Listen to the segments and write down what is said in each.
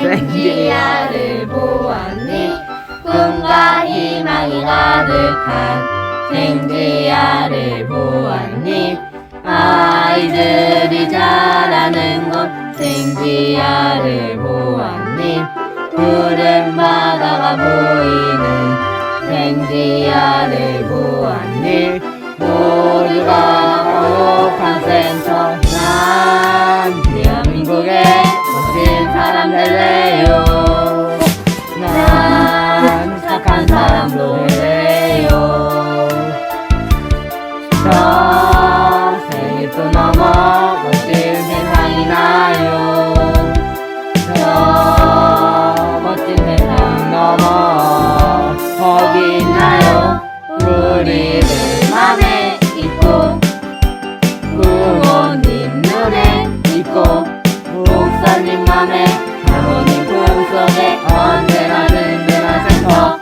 생지야를 보았니? 꿈과 희망이 가득한 생지야를 보았니? 아이들이 자라는 곳 생지야를 보았니? 푸른 바다가 보이는 생지야를 보았니? 모두가 행복한 센 될래요. 난 착한 사람도 될래요. 저 생일도 넘어 멋진 세상이 나요. 저 멋진 세상 넘어 거기 있나요? 우리들 맘에 있고 부모님 눈에 있고 목사님 맘에 꿈속에 언제나 든든한 센터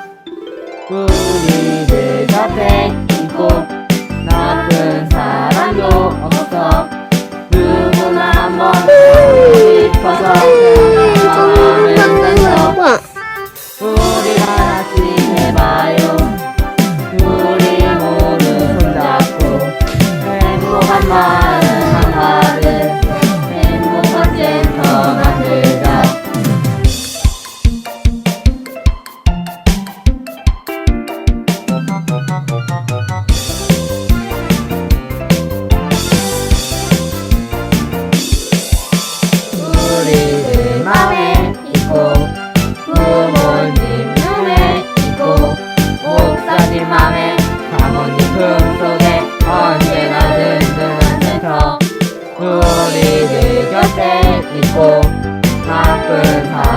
เาง